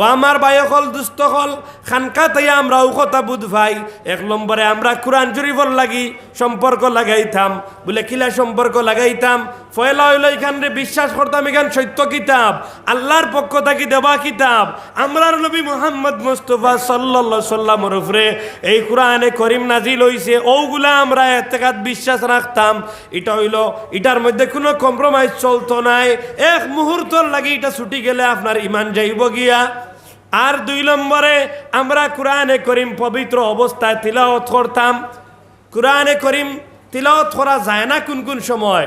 ও আমার বায়কল দুস্থকল খানকা তাই আমরা উকতা বুধ ভাই এক নম্বরে আমরা কোরআন শরীফর লাগি, সম্পর্ক লাগাইতাম। বলে, কিলা সম্পর্ক লাগাইতাম? ফয়লা হইল এখান বিশ্বাস করতাম, এখান সত্য কিতাব। আল্লাহর পক্ষ থাকি দেবা কিতাব। আমরার নবী মোহাম্মদ মুস্তফা সাল্লা সাল্লামর উপরে এই কোরআনে করিম নাজিল হইছে। ওগুলা আমরা এতেকাত বিশ্বাস রাখতাম। এটা হইল, এটার মধ্যে কোনো কম্প্রোমাইজ চলতো নাই। এক মুহূর্তর লাগি এটা ছুটি গেলে আপনার ইমান যাইব গিয়া। আর দুই নম্বরে আমরা কোরআনে করিম পবিত্র অবস্থায় তিলাওয়াত করতাম। কোরআনে করিম তিলাওয়াত করা যায় না কোন কোন সময়।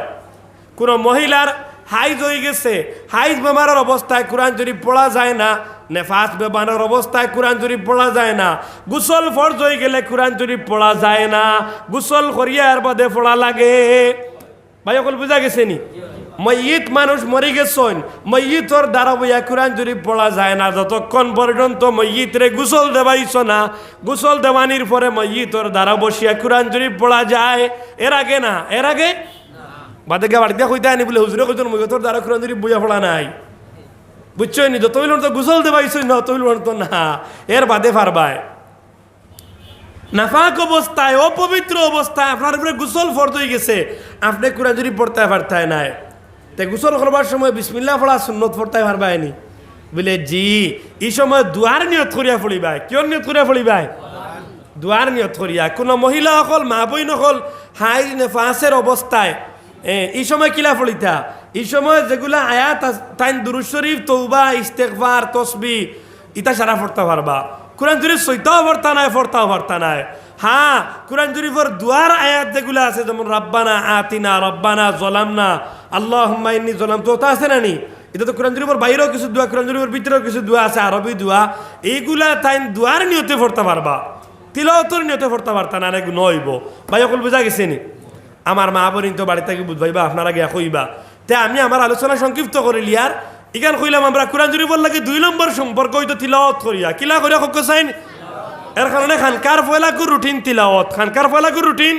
কোনো মহিলার হাইজ হয়ে গেছে, হাইজ বেমারের অবস্থায় কোরআন শরীফ পড়া যায় না, নেফাস বেমারের অবস্থায় কোরআন শরীফ পড়া যায় না, গুসল ফর্জ হয়ে গেলে কোরআন শরীফ পড়া যায় না, গুসল করিয়ার বাদে পড়া লাগে। ভাই, অকল বুঝা গেছে নি? ময়িত মানুষ মরে গেছেন ময়িতর দ্বারা বইয়া কোরআন শরীফ পড়া যায় না। যতক্ষণ পর্যন্ত ময়িতরে গুসল দেবাইছ না গুসল দেওয়ানির পরে ময়িতর দ্বারা বসিয়া কোরআন শরীফ পড়া যায়। এর আগে না এর আগে? বাদে গা বাড়িতে কইতে আনি বলে হুজুরে কইতেন ময়িতর দ্বারা কোরআন শরীফ বইয়া পড়া নাই। বুঝছই নি যত তো গুসল দেবাইছ না তৈল তো না। এর বাদে পারবায় নাফাক অবস্থায় অপবিত্র অবস্থায় আপনার উপরে গুসল ফর্দ হয়ে গেছে। আপনি কোরআন শরীফ পড়তে পারতায় নাই। তে গুসল করবার সময় বিসমিল্লা পড়া সুন্নত পড়তে পারবায়নি বলে, জি এই সময় দুয়ার নিয়ত করিয়া পড়িবাই কিয় নিয়ত করিয়া পড়িবাই দুয়ার নিয়ত করিয়া। কোনো মহিলা অকল, মা বই নকল হাই নেফাসের অবস্থায় এই সময় কিলা পড়িতা এই সময় যেগুলা আস- তাইন দুরুদ শরীফ তৌবা ইস্তেকবার তসবি, ইতা সারা পড়তে পারবা। কোরআন শরীফ সৈতাও পড়তা নাই, পড়তাও পড়তা নাই। হ্যাঁ কোরআন শরীফের দুয়ার আয়াত যেগুলো আছে, যেমন রব্বানা আতিনা, রব্বানা জলামনা আল্লাহ হুম্মাইনি জলাম তো ওটা আছে না নি এটা তো কোরআন শরীফের বাইরেও কিছু দোয়া, কোরআন শরীফের ভিতরেও কিছু দোয়া আছে, আরবি দোয়া। এইগুলা তাই দুয়ার নিয়তে পড়তে পারবা। তিলতর নিয়তে পড়তে পারতা না, নাকি নইব? ভাই, অকল বুঝা গেছে নি? আমার মা বোন তো বাড়ি থেকে বুঝবাইবা আপনারা গিয়া কইবা। তে আমি আমার আলোচনা সংক্ষিপ্ত করে, লিয়ার। ইখান কইলাম, আমরা কোরআন শরীফর লাগে দুই নম্বর সম্পর্ক হইতো তিলাওয়াত করিয়া। কিলা করিয়া কক চাইন এর কারণে খানকার ফয়লাকুর রুটিন তিলাওয়াত। খানকার ফয়লাকুর রুটিন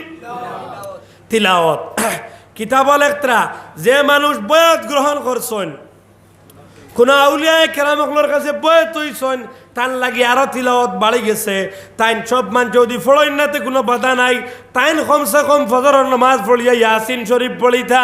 তিলাওয়াত। কিতাব লেখত্রা যে মানুষ বয়ত গ্রহণ করছেন, কোন আউলিয়ায় কেরামকলোর কাছে বয়াত তৈছন তার লাগি আরও তিলাওয়াত বাড়ি গেছে। তাইন সব মান যদি ফড়ইনাতে কোনো বাধা নাই, তাইন কমসে কম ফজরের নামাজ পড়িয়া ইয়াসিন শরীফ পড়িতা,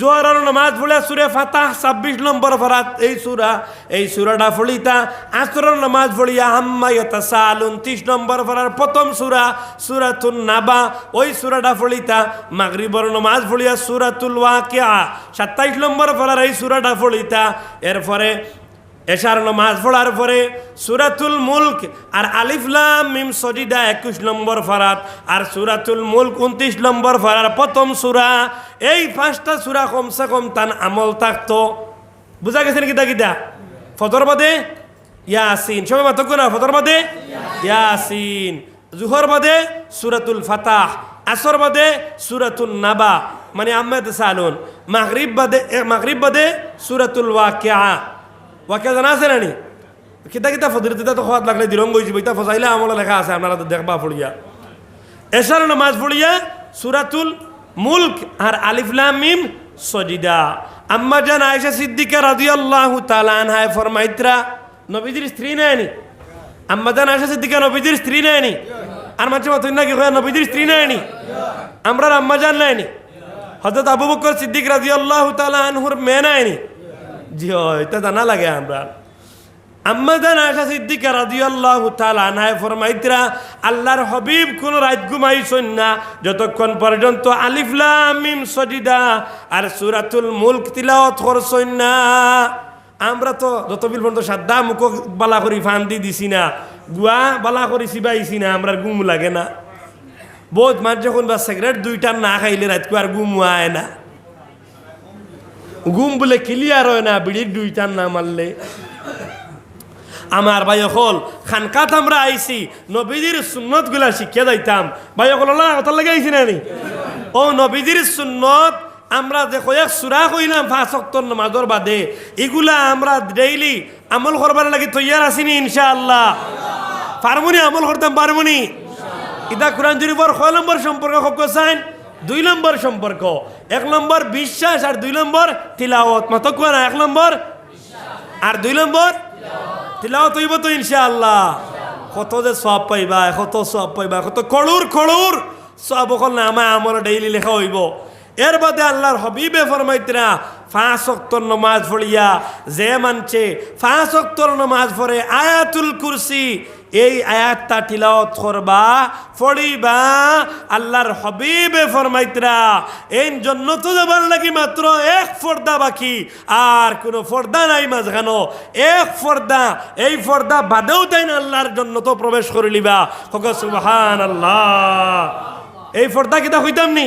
জোয়ারের নামাজ পড়িয়া সুরে ফাতাহ ছাব্বিশ নম্বর ফরাত এই সুরা, এই সুরাটা পড়িতা, আসরের নামাজ পড়িয়া হাম্মা ইয়াতাসাল উনত্রিশ নম্বর ফরার প্রথম সুরা, সুরাতুন নাবা, ওই সুরাটা পড়িতা, মাগরিবর নামাজ পড়িয়া সুরাতুল ওয়াকিয়া, সাতাইশ নম্বর ফরার এই সুরাটা পড়িতা। এরপরে এশার নামাজ পড়ার পরে সুরাতুল মুলক আর আলিফলাম মিম সজিদা একুশ নম্বর ফারাত আর সুরাতুল মুলক উনত্রিশ নম্বর ফারার প্রথম সুরা। এই পাঁচটা সুরা কমসে কম তান আমল থাকতো। বুঝা গেছে নাকি কিতা ফতর বাদে ইয়াসিন। সবাই মাতক না ফতর বাদে ইয়াসিন। জুহর বাদে সুরাতুল ফাতাহ। আসর বাদে সুরাতুল নাবা। মানে আহমেদ সালুন। মাগরিব বাদে মাগরিব বাদে সুরাতুল ওয়াকিয়া। ওয়াকিয়া জানা আছে নানি? কিতা কিতা ফদরিত তো খাওয়াত লাগলে দিরঙ্গ হয়েছি বইতা ফসাইলে আমলা লেখা আছে, আপনারা তো দেখবা পড়িয়া এসার নামাজ পড়িয়া সুরাতুল মুলক আর আলিফলাম মিম সজিদা আম্মা জান আয়েশা সিদ্দিকা রাদিয়াল্লাহু তাআলা আনহা ফরমাইত্রা নবীজির স্ত্রী নেয়নি আম্মা জান আয়েশা সিদ্দিকা নবীজির স্ত্রী নেয়নি আর মাঝে মাত্র নাকি কয় নবীজির স্ত্রী নেয়নি আমরা আম্মা জান নেয়নি হযরত আবু বকর সিদ্দিক রাদিয়াল্লাহু তাআলা আনহুর মেয়ে নেয়নি জি এটা জানা লাগে আমরা। আম্মাদান আশা সিদ্দিকা রাদিয়াল্লাহু তাআলা আনহা ফরমাইতরা, আল্লাহর হাবিব কোন রাত ঘুমাইছেন না, যতক্ষণ পর্যন্ত আলিফ লাম মিম সজিদা আর সূরাতুল মুলক তিলাওয়াত করছেন না। আমরা তো যত বিল পর্যন্ত সাদ্দা মুখ বালা করি ফান দি দিছি না, গুয়া বালা করি সিবাইছি না, আমরা গুম লাগে না। বহুত মাছ যখন বা সিগারেট দুইটা না খাইলে রাত আর গুম আয় না। গুম বলে ক্লিয়ার হয় না বিড়ির দুইটার না মারলে আমার ভাই হল খানকাত আমরা আইছি, নবীজির সুন্নতগুলা শিখিয়া যাইতাম। ভাই হল কথা লাগে আইছি না ও, নবীজির সুন্নত, আমরা যে কয়েক সুরা কইলাম ফাঁসক্তর নামাজর বাদে, এগুলা আমরা ডেইলি আমল করবার লাগে তৈয়ার আসিনি ইনশাআল্লাহ। পারমুনি আমল করতাম পারমুনি ইদা কোরআন শরীফর কয় নম্বর সম্পর্ক হক চাইন দুই নম্বর সম্পর্ক, এক নম্বর বিশ্বাস আর দুই নম্বর তিলাওয়াত। মত কোয়া না, এক নম্বর? আর দুই নম্বর? তিলাওয়াত হইব তো ইনশাআল্লাহ। কত যে সব পাইবা, কত সব পাইবা, কত কড়ুর কড়ুর সব অকল নামা আমার ডেইলি লেখা হইব। এর বাদে আল্লাহর হবিবে ফরমাইতরা ফাঁস অক্তর নমাজ পড়িয়া যে মানছে ফাঁস অক্তর নমাজ পড়ে আয়াতুল কুরসি এই আয়াতটা তিলাওয়াত করবা, পড়িবা, আল্লাহর হবিবে ফরমাইতরা। এই জন্য তো যাবার লাগি মাত্র এক ফর্দা বাকি, আর কোনো ফর্দা নাই মাঝখানো এক ফর্দা এই ফর্দা বাদেও তাই না আল্লাহর জন্য তো প্রবেশ করে লিবা হক সুবহান আল্লাহ এই ফর্দা কিতা হইতাম নি?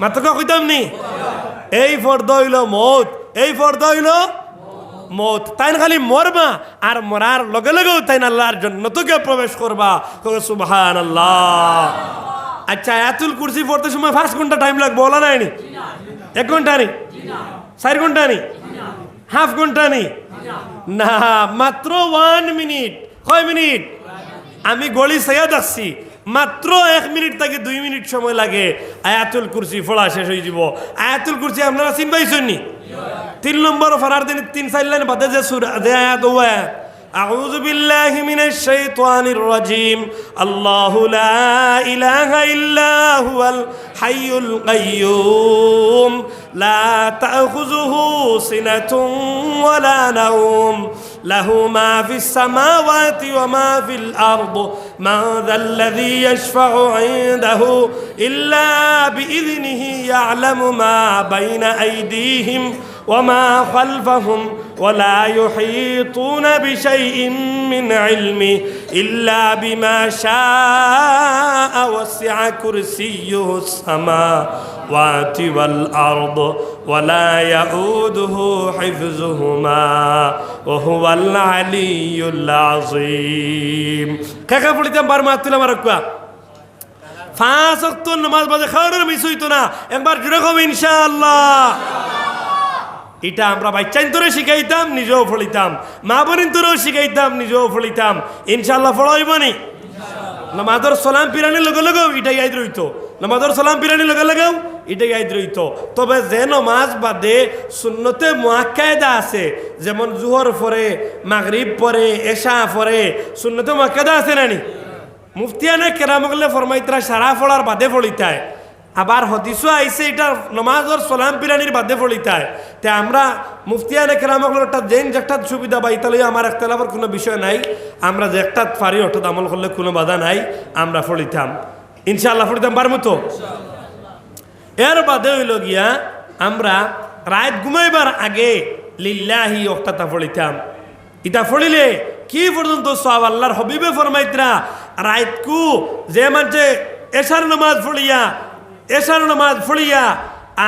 মাত্র কইতাম নি? এই ফর্দা হইল মত, এই ফর্দা হইল মত। তাই না খালি মরবা আর মরার লগে লগেও তাই না আল্লাহর জন্য তোকে প্রবেশ করবা। সুবহান আল্লাহ আচ্ছা আয়াতুল কুরসি পড়তে সময় পাঁচ ঘণ্টা টাইম লাগবে, বলা নাই নি? এক ঘণ্টা নি? চার ঘণ্টা নি? হাফ ঘণ্টা নি? না, মাত্র ওয়ান মিনিট কয় মিনিট আমি গলি সাইয়া দেখছি মাত্র এক মিনিট থেকে দুই মিনিট সময় লাগে। আয়াতুল কুরসি ফোড়া শেষ হয়ে যাব। আয়াতুল কুরসি আপনারা চিন পাইছেন নি? তিন নম্বর ফরার দিন তিন চার লাইন বাদে যে সুর আয়াত ও আয়াত। أعوذ بالله من الشيطان الرجيم الله لا إله إلا هو الحي القيوم لا تأخذه سنة ولا نوم له ما في السماوات وما في الأرض من ذا الذي يشفع عنده إلا بإذنه يعلم ما بين أيديهم وما خلفهم ولا يحيطون بشيء من علمه إلا بما شاء وسع كرسيه السماوات والأرض ولا يؤوده حفظهما وهو العلي العظيم كيف قلتم برمات لما পাঁচ অক্ত নামাজ বাজে খাওয়ানোর মিস হইতো না একবার জুড়ে কম ইনশাআল্লাহ এটা আমরা বাচ্চাইন তোরে শিখাইতাম, নিজেও ফলিতাম। মা বোনিন তোরেও শিখাইতাম, নিজেও ফলিতাম। ইনশাল্লাহ ফলাইব নি? নামাজর সালাম পিরানি লগে লগেও এটাই আইদ রইতো। নামাজর সালাম পিরানি লগে লগেও এটাই আইদ রইতো। তবে যে নমাজ বাদে সুন্নতে মুআক্কায়দা আছে, যেমন জুহর পরে, মাগরিব পরে, এশা পরে, সুন্নতে মুআক্কায়দা আছে নানি মুফতিয়ানে কেরামগলে ফরমাইতরা সারা ফলার বাদে ফলিতায়। আবার হদিসও আইসে এটা নমাজর সালাম পিরানির বাদে ফলিতায়। তে আমরা মুফতিয়ানে কেরামগলের একটা জেন যেটা সুবিধা পাই তাহলে আমার একতলাফের কোনো বিষয় নাই, আমরা যে একটা পারি অর্থাৎ আমল করলে কোনো বাধা নাই, আমরা ফলিতাম। ইনশাআল্লাহ ফলিতাম পারব তো? এর বাদে হইল গিয়া আমরা রাত ঘুমাইবার আগে লিল্লাহি অক্টাতা ফলিতাম। ইটা ফলিলে কি পর্যন্ত সব আল্লাহর হবিবে ফরমাইতরা? রাতকু যে মানছে এশার নামাজ ফলিয়া এশার নামাজ ফলিয়া,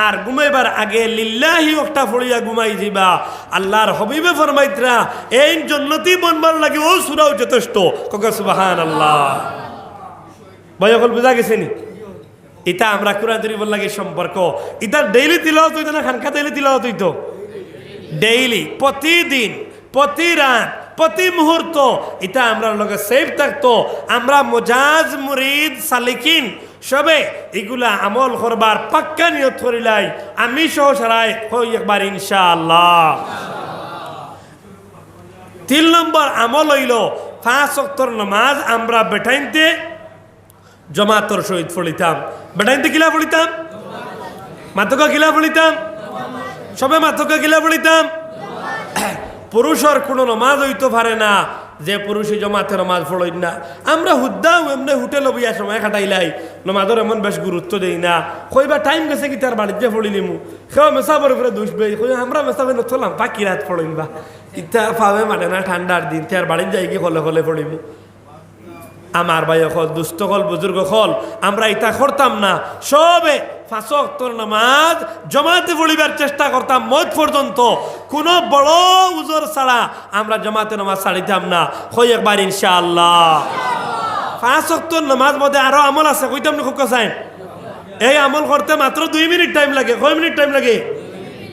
আর ঘুমাইবার আগে লিল্লাহি একটা ফলিয়া ঘুমাই যাবা আল্লাহর হবিবে ফরমাইতরা, এই জন্নতি বনবার লাগে ও সুরাও যথেষ্ট। কক সুবাহান আল্লাহ বয়কল বুঝা গেছে নি? এটা আমরা কোরআন শরীফের লাগে সম্পর্ক। এটা ডেইলি তিলাওয়াত হইতো না খানকা ডেইলি তিলাওয়াত হইতো? ডেইলি প্রতিদিন, প্রতি রাত, প্রতি মুহূর্ত। এটা আমরা লগে সেফ থাকতো। আমরা মজাজ, মুরিদ, সালিকিন সবে এগুলা আমল করবার পাক্কা নিয়ত করিলাই, আমি সহ সারাই হই একবার ইনশাআল্লাহ। তিন নম্বর আমল হইল, পাঁচ অক্তর নামাজ আমরা বেটাইনতে জমাতর সহিত ফলিতাম। বেটাইনতে কিলা ফলিতাম? মাতকা কিলা ফলিতাম? সবে মাতকা কিলা ফলিতাম? পুরুষের কোনো নমাজ হইতে পারে না যে পুরুষে জমাতে নমাজ পড়ই না। আমরা হুদ্দাও এমনি হোটেল বিয়া সময় খাটাইলাই নমাজের এমন বেশ গুরুত্ব দেই না। কইবা টাইম গেছে কি তার বাড়িতে পড়িলিমু সেও মেসাবর উপরে দুষবে কই আমরা মেসাবে নথলাম পাকি রাত পড়ইবা ইতা পাবে মানে না, ঠান্ডার দিন। তার বাড়ির যাই গিয়ে কলে কলে পড়িমু। আমার ভাই হল দুস্থ হল বুজুর্গ হল আমরা ইতা করতাম না। সবে ফাঁসক্তর নামাজ জমাতে পড়িবার চেষ্টা করতাম, মত পর্যন্ত। কোনো বড় উজোর ছাড়া আমরা জমাতে নামাজ ছাড়িতাম না। হই একবার ইনশাআল্লাহ। ফাঁসক্তর নামাজ মধ্যে আরও আমল আছে, কইতাম না খুব কাছাই এই আমল করতে মাত্র দুই মিনিট টাইম লাগে। কয় মিনিট টাইম লাগে?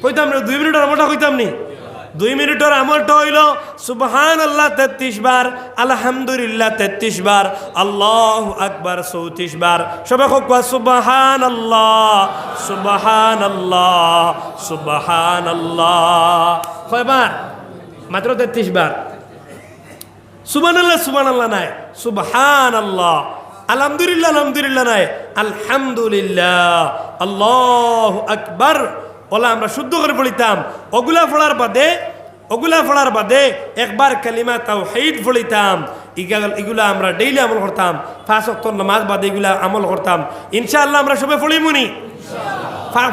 কইতাম না, দুই মিনিটের আমলটা কইতাম নি? দুই মিনিটের আমলটা হইল সুবহান আল্লাহ তেত্রিশ বার, আলহামদুলিল্লাহ তেত্রিশ বার, আল্লাহ আকবার চৌত্রিশ বার। সবাই হোক সুবহান আল্লাহ সুবহান আল্লাহ সুবহান আল্লাহ কয়বার? মাত্র তেত্রিশ বার। সুবান আল্লাহ সুবান আল্লাহ নাই সুবহান আল্লাহ আলহামদুলিল্লাহ আলহামদুলিল্লাহ নাই, আলহামদুলিল্লাহ, আল্লাহ আকবার। ওলা আমরা শুদ্ধ করে পড়িতাম। ওগুলা পড়ার বাদে, ওগুলা পড়ার বাদে একবার কালিমা তাও পড়িতাম। ইগা- এগুলা আমরা ডেইলি আমল করতাম। পাঁচ অক্টর নামাজ বাদে এগুলা আমল করতাম। ইনশাআল্লাহ আমরা সবাই পড়িমুনি।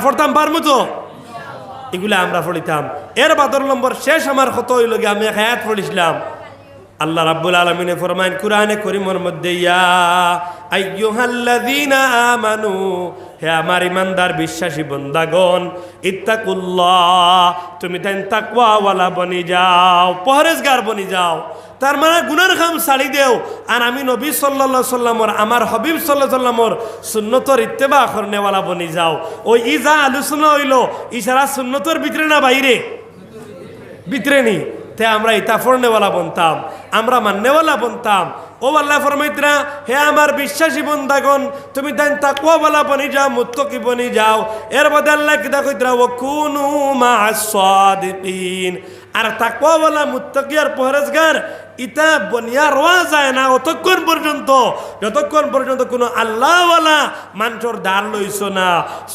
পড়তাম পারব তো এগুলা আমরা ফলিতাম এর বাদর নম্বর শেষ আমার কত হইল আমি হায়াত পড়িছিলাম। আল্লাহ রাব্বুল আলমিনে ফরমাইন কুরআনে করিমর মধ্যে, ইয়া আইয়ুহাল্লাযীনা আমানু, হে আমার ইমানদার বিশ্বাসী বন্দাগণ, ইত্তাকুল্লাহ, তুমি তাই তাকওয়াওয়ালা বনি যাও পহরেজগার বনি যাও, তার মানে গুনার খাম ছাড়ি দেও। আর আমি নবী সাল্লাল্লাহু সাল্লামর আমার হবিব সাল্লাহ সাল্লামর সুন্নতর ইত্তেবা করনেওয়ালা বনি যাও। ওই ই যা আলোচনা হইল, ইশারা সুন্নতর ভিতরে না বাইরে? ভিতরে নি। তে আমরা ইতা ফরনেওয়ালা বনতাম। আমরা মান্যওয়ালা বনতাম। ও আল্লাহ ফরমাইতরা, হে আমার বিশ্বাসী বন্দাগণ, তুমি দেন তাকুয়াওয়ালা বনি যাও, মুত্তকি বনি যাও। এর মধ্যে আল্লাহ কি দেখো ও কুনু মা সাদিকিন আর তাকুয়াওয়ালা মুত্তকি আর পহরেজগার ইতা বনিয়া রোয়া যায় না, অতক্ষণ পর্যন্ত, যতক্ষণ পর্যন্ত কোনো আল্লাহওয়ালা মানুষের দ্বার লইছ না।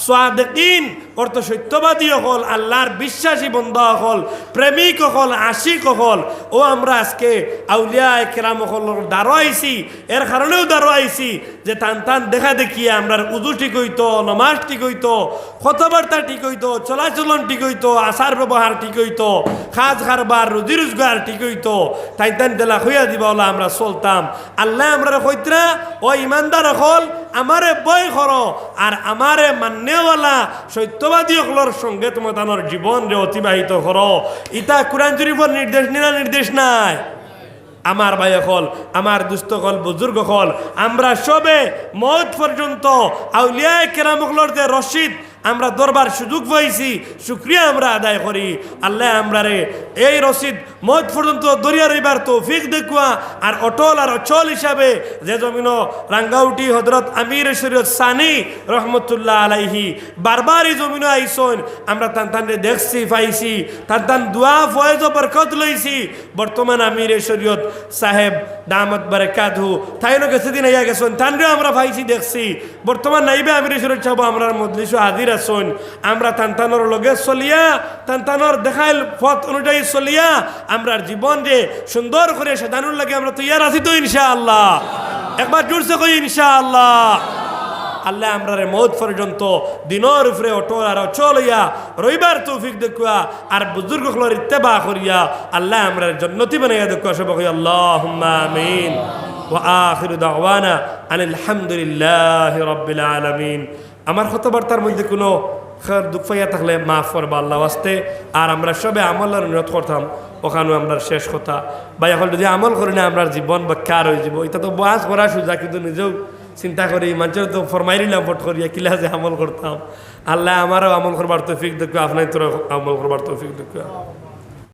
সাদেকিন অর্থ সত্যবাদী হল আল্লাহর বিশ্বাসী বন্ধ হল প্রেমিক হল আশিক হল ও আমরা আজকে আউলিয়া কেরাম হল দ্বারো আইছি, এর কারণেও দ্বারো আইছি যে টান টান দেখা দেখিয়ে আমরা উজু ঠিক হইতো, নমাজ ঠিক হইতো, কথাবার্তা ঠিক হইতো, চলাচলন ঠিক হইতো আচার ব্যবহার ঠিক হইতো খাজ খারবার রুজি রোজগার ঠিক হইতো তাই তাই দেলা হইয়া দিবা, ওলা আমরা চলতাম। আল্লাহ আমরা কইতরা ও ইমানদার হল আমারে বই কর, আর আমারে মান্যওয়ালা সত্যবাদী হলর সঙ্গে তোমার জীবন রে অতিবাহিত করো। ইতা কোরআন শরীফের নির্দেশ নিনা নির্দেশ নাই? আমার ভাই হল আমার দুস্থ হল বুজুর্গ হল আমরা সবে মত পর্যন্ত আউলিয়া কেরামকলর যে রশিদ আমরা দরবার সুযোগ পাইছি, শুক্রিয়া আমরা আদায় করি। আল্লাহ আমরা রে এই রশিদ মত পর্যন্ত দরিয়া রইবার তৌফিক দেখুয়া আর অটল আর অচল হিসাবে যে জমিন রাঙ্গাউটি হজরত আমির শরীয়ত সানি রহমতুল্লাহ আলাইহি বারবার এই জমিন আইসন, আমরা তান তান দেখছি, পাইছি, তান তান দোয়া ফয়েজ বরকত লইছি। বর্তমান আমির শরীয়ত সাহেব দামত বারাকাতহু তাইনো গেছে দিন আইয়া গেছেন তানরেও আমরা পাইছি, দেখছি। বর্তমান নাইবে আমির শরীয়ত সাহেব আমরা মজলিসও হাজির আছেন আমরা তান তানোর লগে চলিয়া তান তানোর দেখাইল পথ অনুযায়ী চলিয়া আমরার জীবন যে সুন্দর করে সাজানোর লাগে আমরা তৈয়ার আছি তো ইনশাআল্লাহ একবার জোরসে কই ইনশাআল্লাহ আল্লাহ আমরা রে মৌত পর্যন্ত দিনর উপরে অটল আর অচল হইয়া রবিবার তৌফিক দেখুয়া আর বুজুর্গ হলোর ইত্তেবা করিয়া আল্লাহ আমরা জন্নতি বানাইয়া দেখুয়া সব কই আল্লাহ আমিন وآخر دعوانا أن الحمد لله رب العالمين আমার কথাবার্তার মধ্যে কোনো দুঃখ পাইয়া থাকলে মাফ করবা, আল্লাহ আসতে। আর আমরা সবে আমলের নিয়ত করতাম, ওখানেও আমরা শেষ কথা। বা এখন যদি আমল করি না আমরা জীবন বা কার হয়ে যাব এটা তো বাস করা সোজা কিন্তু নিজেও চিন্তা করি মানুষের তো ফরমাই নিলাম ফট করিয়া কিলা যে আমল করতাম। আল্লাহ আমারও আমল করবার তৌফিক দেখো আপনার তোর আমল করবার তৌফিক দেখো